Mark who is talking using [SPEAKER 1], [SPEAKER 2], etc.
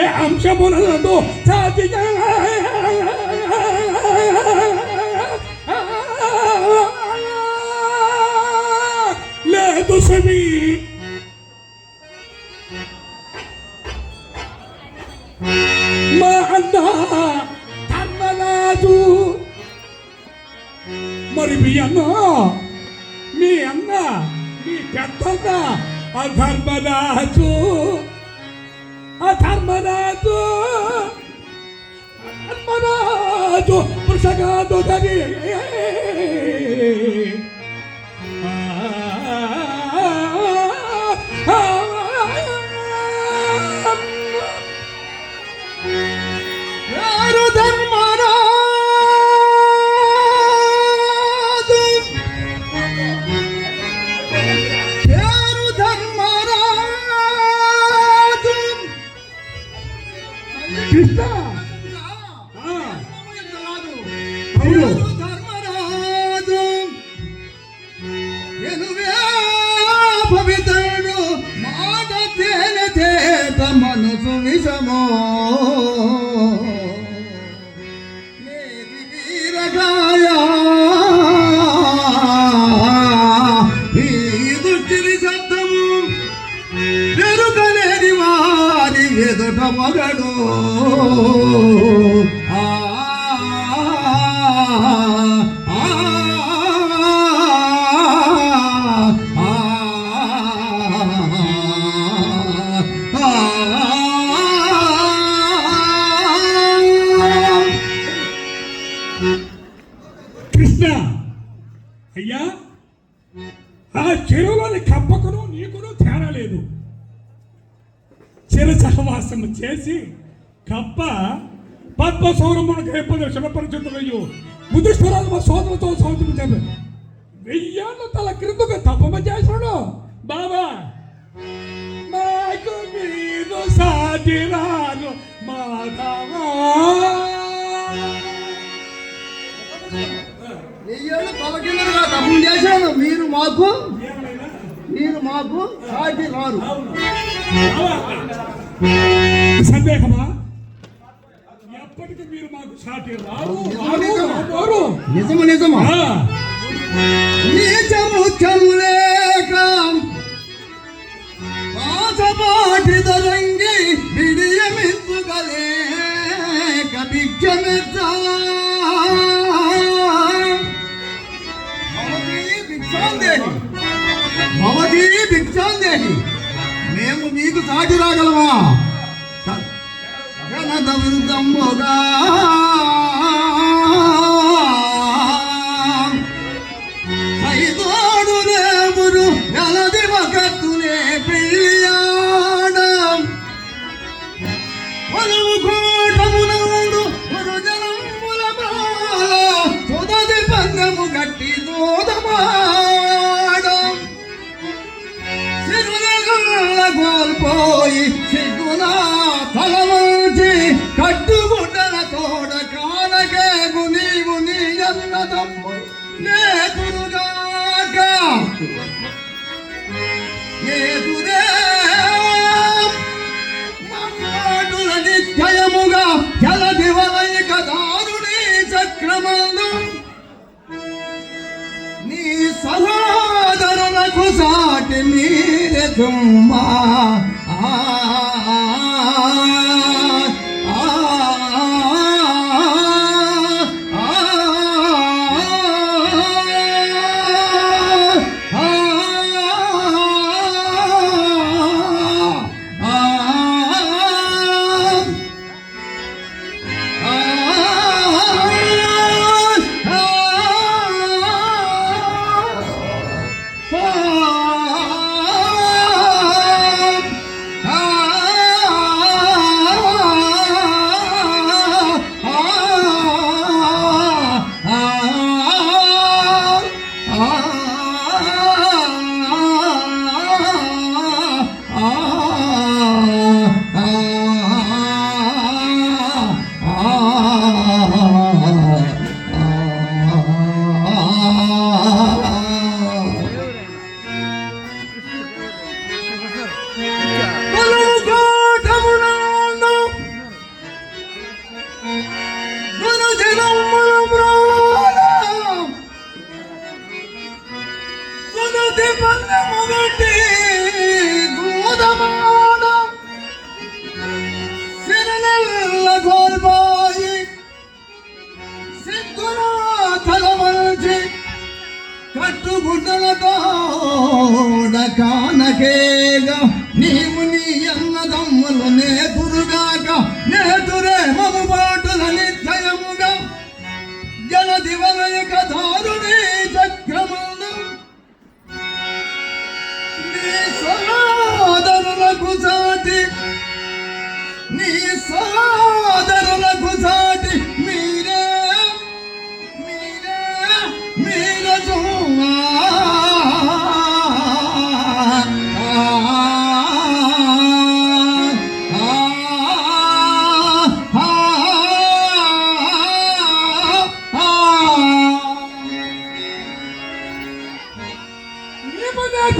[SPEAKER 1] ఏ అంశమునందు సాధిగా లేదు సమి మా అన్న ధర్మరాజు. మరి మీ అన్న మీ అన్న మీ పెద్దన్న అధర్మరాజు.
[SPEAKER 2] ಧರ್ಮರಾಜು ಧರ್ಮರಾಜು
[SPEAKER 1] ಪುರುಷಗಾದು ಧರಿ ಆ
[SPEAKER 2] కృష్ణ! ధర్మరాజు పవిత్రుడు మాట తేనె తేట మనసు విషమో
[SPEAKER 1] కృష్ణ అయ్యా ఆ చెరువులోని కప్పకును నీకును తేడా లేదు. చిర సహవాసం చేసి కప్ప పద్మ సౌరమునకు ఎప్పుడు శుభపరిచుతున్నాయో ముదుష్వరాలు మా సోదరుతో సౌదరు వెయ్యాళ్ళ తల క్రిందకు తప్పమ చేశాడు బాబా. మీరు సాధిరాను మాధవా
[SPEAKER 2] చేశాను మీరు మాకు మీరు మాకు సాటి రారు
[SPEAKER 1] సందేహమా? ఎప్పటికీ మీరు మాకు సాటి రారు రారు.
[SPEAKER 2] నిజము నిజమా.
[SPEAKER 1] ఆ,
[SPEAKER 2] దొరంగి బిడియమిత్తుగలే భవతి భిక్షాందేహి మేము మీకు సాటి రాగలమా? గణద పోయి సిగ్గునా తలవంచి కట్టుగుడ్డల తోడ కానకేగు నీవు నీ అన్నదమ్ము నేకురుగాక నేకురే మాటుల నిత్యముగా జల దివలైక దారుణి చక్రమందు. నీ సహోదరులకు సాటి మీరే తుమ్మా ఆ, 哥走